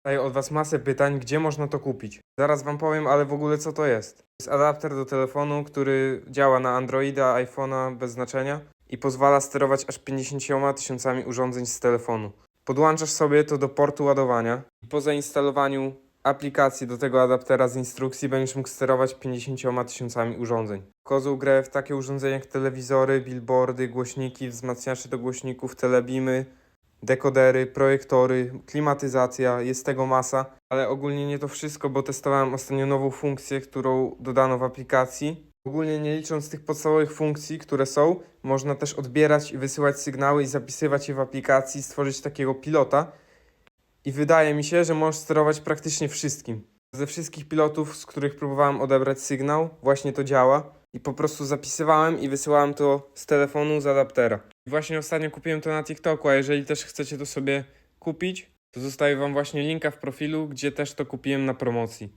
Dostaję od Was masę pytań, gdzie można to kupić. Zaraz Wam powiem, ale w ogóle co to jest. To jest adapter do telefonu, który działa na Androida, iPhone'a bez znaczenia i pozwala sterować aż 50 tysiącami urządzeń z telefonu. Podłączasz sobie to do portu ładowania i po zainstalowaniu aplikacji do tego adaptera z instrukcji będziesz mógł sterować 50 tysiącami urządzeń. Kozł grę w takie urządzenia jak telewizory, billboardy, głośniki, wzmacniacze do głośników, telebimy, dekodery, projektory, klimatyzacja, jest tego masa, ale ogólnie nie to wszystko, bo testowałem ostatnio nową funkcję, którą dodano w aplikacji. Ogólnie nie licząc tych podstawowych funkcji, które są, można też odbierać i wysyłać sygnały i zapisywać je w aplikacji, stworzyć takiego pilota. I wydaje mi się, że możesz sterować praktycznie wszystkim. Ze wszystkich pilotów, z których próbowałem odebrać sygnał, właśnie to działa. I po prostu zapisywałem i wysyłałem to z telefonu z adaptera. Właśnie ostatnio kupiłem to na TikToku, a jeżeli też chcecie to sobie kupić, to zostawię wam właśnie linka w profilu, gdzie też to kupiłem na promocji.